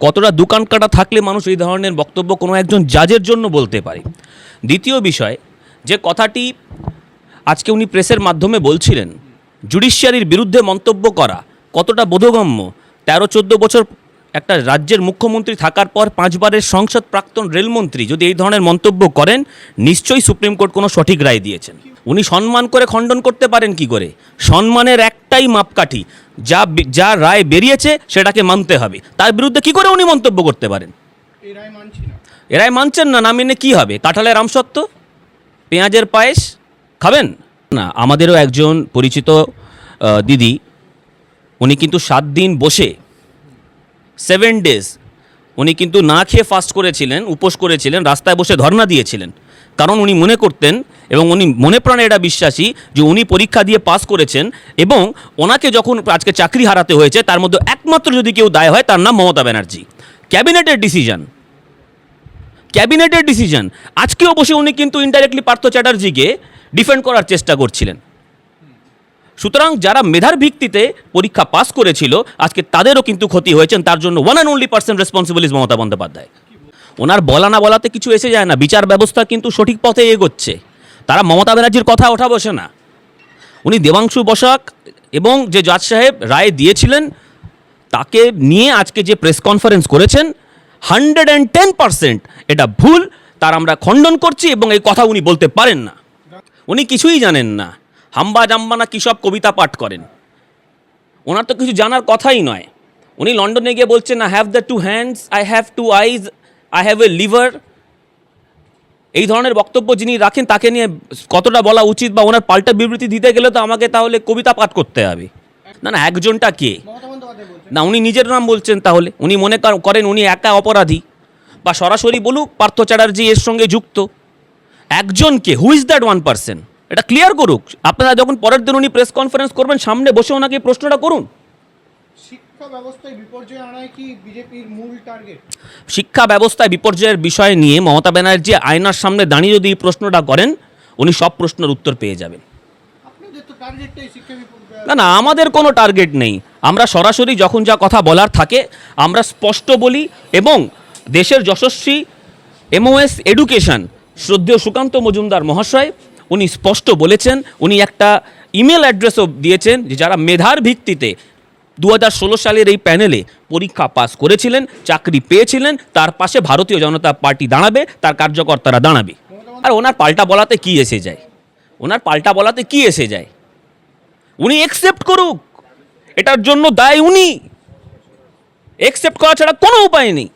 কতটা দোকান কাটা থাকলে মানুষ এই ধরনের বক্তব্য কোনো একজন জাজের জন্য বলতে পারে? দ্বিতীয় বিষয়, যে কথাটি আজকে উনি প্রেসের মাধ্যমে বলছিলেন জুডিশিয়ারির বিরুদ্ধে মন্তব্য করা কতটা বোধগম্য? তেরো চোদ্দ বছর একটা রাজ্যের মুখ্যমন্ত্রী থাকার পর পাঁচবারের সংসদ প্রাক্তন রেলমন্ত্রী যদি এই ধরনের মন্তব্য করেন নিশ্চয়ই সুপ্রিম কোর্ট কোনো সঠিক রায় দিয়েছেন। উনি সম্মান করে খণ্ডন করতে পারেন কি করে? সম্মানের একটাই মাপকাঠি যা যা রায় বেরিয়েছে সেটাকে মানতে হবে। তার বিরুদ্ধে কি করে উনি মন্তব্য করতে পারেন? এরাই মানছেন না না মেনে কী হবে? কাঁঠালের আমসত্ব পেঁয়াজের পায়েস? খাবেন? না আমাদেরও একজন পরিচিত দিদি উনি কিন্তু সাত দিন বসে সেভেন ডেজ উনি কিন্তু না খেয়ে ফাস্ট করেছিলেন, উপোস করেছিলেন, রাস্তায় বসে ধর্ণা দিয়েছিলেন। কারণ উনি মনে করতেন এবং উনি মনে প্রাণে এটা বিশ্বাসী যে উনি পরীক্ষা দিয়ে পাস করেছেন এবং ওনাকে যখন আজকে চাকরি হারাতে হয়েছে, তার মধ্যে একমাত্র যদি কেউ দায় হয়, তার নাম মমতা ব্যানার্জি। ক্যাবিনেটের ডিসিশন। ক্যাবিনেটের ডিসিশন। আজকেও বসে উনি কিন্তু ইনডাইরেক্টলি পার্থ চ্যাটার্জিকে ডিফেন্ড করার চেষ্টা করছিলেন। সুতরাং যারা মেধার ভিত্তিতে পরীক্ষা পাস করেছিল, আজকে তাদেরও কিন্তু ক্ষতি হয়েছেন। তার জন্য one and only percent responsible is Mamata Bandyopadhyay. ওনার বলা না বলাতে কিছু এসে যায় না। বিচার ব্যবস্থা কিন্তু সঠিক পথে এগোচ্ছে। তারা মমতা ব্যানার্জির কথা ওঠা বসে না। উনি দেবাংশু বসাক এবং যে জাজ সাহেব রায় দিয়েছিলেন, তাকে নিয়ে আজকে যে প্রেস কনফারেন্স করেছেন হান্ড্রেড অ্যান্ড টেন পার্সেন্ট এটা ভুল। তার আমরা খণ্ডন করছি এবং এই কথা উনি বলতে পারেন না। উনি কিছুই জানেন না। হাম্বা জাম্বানা কী সব কবিতা পাঠ করেন। ওনার তো কিছু জানার কথাই নয়। উনি লন্ডনে গিয়ে বলছেন I have the two hands I have two eyes I have a liver এই ধরনের বক্তব্য যিনি রাখেন তাকে নিয়ে কতটা বলা উচিত বা ওনার পাল্টা বিবৃতি দিতে গেলে তো আমাকে তাহলে কবিতা পাঠ করতে হবে। না না একজনটা কে? না উনি নিজের নাম বলছেন তাহলে। উনি মনে করেন উনি একা অপরাধী। বা সরাসরি বলুক পার্থ চ্যাটার্জি এর সঙ্গে যুক্ত। একজনকে who is that one person এটা ক্লিয়ার করুক। আপনারা যখন পরের দিন উনি প্রেস কনফারেন্স করবেন সামনে বসে ওনাকে প্রশ্নটা করুন। শিক্ষা ব্যবস্থায় বিপর্যয় আনাই কি বিজেপির মূল টার্গেট শিক্ষা ব্যবস্থায় বিপর্যয়ের বিষয় নিয়ে মমতা ব্যানার্জি আয়নার সামনে দাঁড়িয়ে যদি প্রশ্নটা করেন উনি সব প্রশ্নের উত্তর পেয়ে যাবেন। না না আমাদের কোনো টার্গেট নেই। আমরা সরাসরি যখন যা কথা বলার থাকে আমরা স্পষ্ট বলি এবং দেশের যশস্বী এমওএস এডুকেশন শ্রদ্ধেয় সুকান্ত মজুমদার মহাশয় উনি স্পষ্ট বলেছেন, উনি একটা ইমেল অ্যাড্রেসও দিয়েছেন যে যারা মেধার ভিত্তিতে দু হাজার ষোলো সালের এই প্যানেলে পরীক্ষা পাস করেছিলেন, চাকরি পেয়েছিলেন, তার পাশে ভারতীয় জনতা পার্টি দাঁড়াবে, তার কার্যকর্তারা দাঁড়াবে। আর ওনার পাল্টা বলাতে কি এসে যায়? ওনার পাল্টা বলাতে কি এসে যায়? উনি একসেপ্ট করুক, এটার জন্য দায় উনি। একসেপ্ট করা ছাড়া কোনো উপায় নেই।